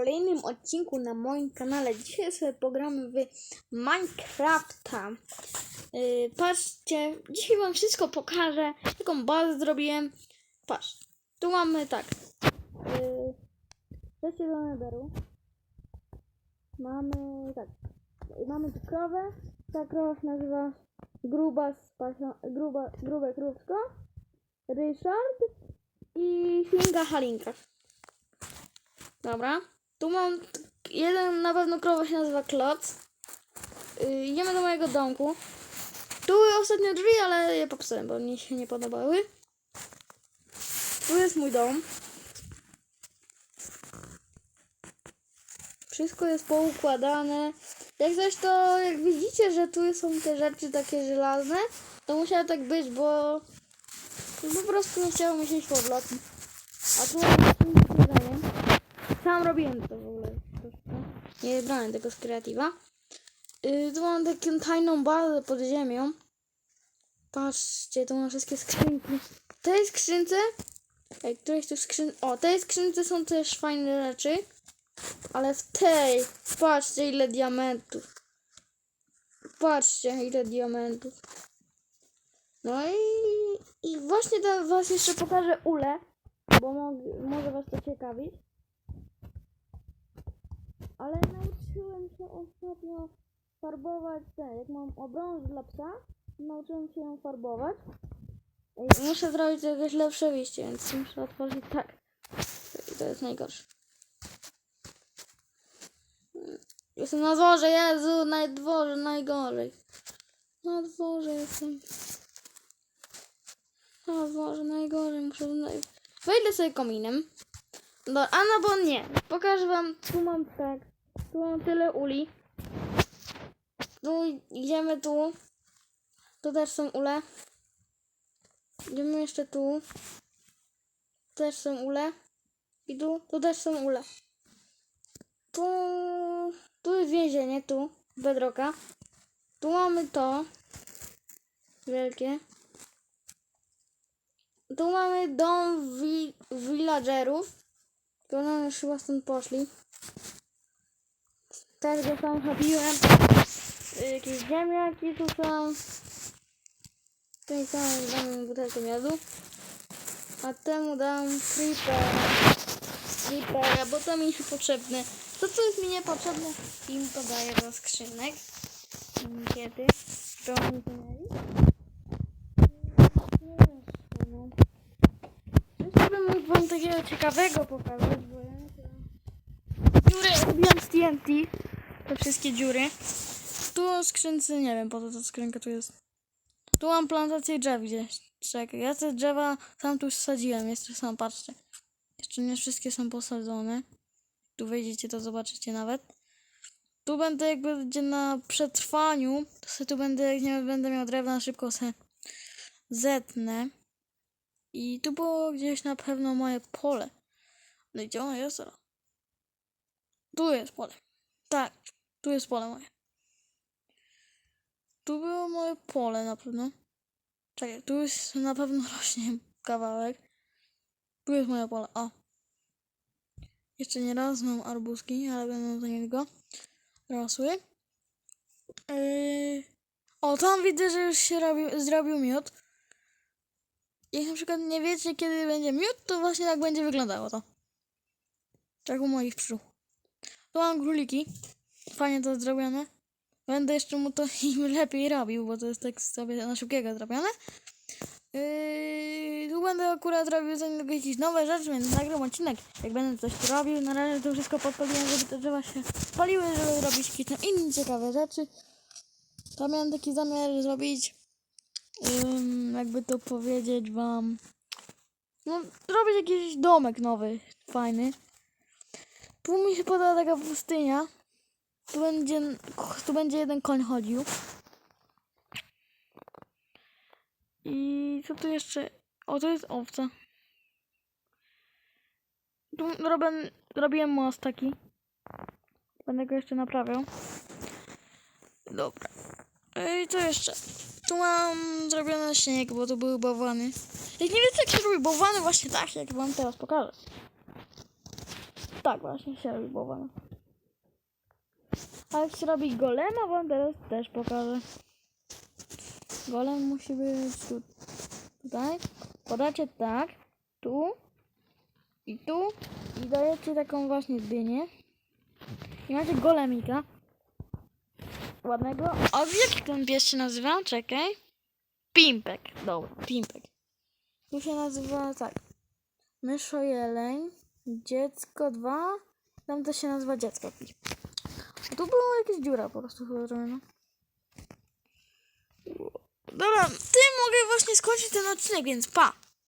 kolejnym odcinku na moim kanale. Dzisiaj sobie pogramy w Minecrafta. Yy, patrzcie, dzisiaj wam wszystko pokażę, jaką bazę zrobiłem. Patrz, tu mamy tak. Yy, wejście do netheru. Mamy tak. Mamy tu krowę. Ta krowa się nazywa gruba, spasia, gruba, grube krówko. Ryszard i świnka Halinka. Dobra. Tu mam jeden na pewno krowa się nazywa Kloc. Yy, idziemy do mojego domku. Tu były ostatnio drzwi, ale je popsułem, bo mi się nie podobały. Tu jest mój dom. Wszystko jest poukładane. Jak coś to, jak widzicie, że tu są te rzeczy takie żelazne, to musiało tak być, bo po prostu nie chciało mi się iść po. A tu. Sam robiłem to w ogóle. Nie brałem tego z kreatywa. Yy, tu mam taką tajną bazę pod ziemią. Patrzcie, tu mam wszystkie skrzynki. W tej skrzynce. Ej, któreś tu skrzyn... O, tej skrzynce są też fajne rzeczy. Ale w tej. Patrzcie ile diamentów. Patrzcie ile diamentów. No i, i właśnie teraz was jeszcze pokażę ule, bo mo może was to ciekawić. Ale nauczyłem się ostatnio farbować te, jak mam obrąż dla psa, nauczyłem się ją farbować. Muszę zrobić jakieś lepsze wyjście, więc muszę otworzyć tak. To jest najgorsze. Jestem na dworze, Jezu, na dworze, najgorzej. Na dworze jestem. O Boże, najgorzej, muszę... Wejdę sobie kominem. Do, a no bo nie. Pokażę wam, tu mam tak. Tu mam tyle uli. Tu idziemy tu. Tu też są ule. Idziemy jeszcze tu. Też są ule. I tu, tu też są ule. Tu, tu jest więzienie, tu. Bedroka. Tu mamy to. Wielkie. Tu mamy dom wi villagerów. To one chyba stąd poszli. Też go tam robiłem. Y, Jakieś ziemniaki tu są. Tej samej dam butelkę miodu. A temu dam creeper. Creepera, bo to mi się potrzebne. To co jest mi niepotrzebne, im to daję do skrzynek. Kiedy? To oni to mieli? No. Jeszcze bym mógł wam takiego ciekawego pokazać, bo ja nie. Dziury robiłam z TNT. Te wszystkie dziury. Tu skrzynce, nie wiem po co ta skrzynka tu jest. Tu mam plantację drzew gdzieś. Czekaj, ja te drzewa tam tu sadziłem, jeszcze sam patrzcie. Jeszcze nie wszystkie są posadzone. Tu wejdziecie, to zobaczycie nawet. Tu będę jakby będzie na przetrwaniu, to sobie tu będę, jak nie będę miał drewna, szybko se zetnę. I tu było gdzieś na pewno moje pole. No gdzie ono jest? Tu jest pole. Tak, tu jest pole moje. Tu było moje pole na pewno. Czekaj, tu jest na pewno rośnie kawałek. Tu jest moje pole. O. Jeszcze nie raz mam arbuzki, ale będą do niego rosły. Yy... O, tam widzę, że już się robił, zrobił miód. Jak na przykład nie wiecie, kiedy będzie miód, to właśnie tak będzie wyglądało to. Tak u moich pszczół. Tu mam króliki. Fajnie to zrobione. Będę jeszcze mu to im lepiej robił, bo to jest tak sobie na szybkiego zrobione. Yy, tu będę akurat robił za niedługo jakieś nowe rzeczy, więc nagram odcinek, jak będę coś tu robił. Na razie to wszystko podpaliłem, żeby te drzewa się paliły, żeby robić jakieś tam inne ciekawe rzeczy. To miałem taki zamiar zrobić, ym, jakby to powiedzieć wam, no zrobić jakiś domek nowy, fajny. Tu mi się podoba taka pustynia. Tu będzie, tu będzie jeden koń chodził. I co tu jeszcze? O, to jest owca. Tu robię, robiłem most taki. Będę go jeszcze naprawiał. Dobra. I co jeszcze? Tu mam zrobiony śnieg, bo to były bałwany. Jak nie wiecie, jak się robi bałwany, właśnie tak, jak wam teraz pokażę. tak właśnie się robi bałwana. A jak się robi golema, wam teraz też pokażę. Golem musi być tu, tutaj. Podacie tak, tu i tu i dajecie taką właśnie dynię. I macie golemika. Ładnego. A jak ten pies się nazywa? Czekaj. Pimpek. Dobra, Pimpek. Tu się nazywa tak. Myszo jeleń, dziecko 2. Tam to się nazywa dziecko. Tu była jakaś dziura po prostu chyba zrobiona. Dobra, tym mogę właśnie skończyć ten odcinek, więc pa!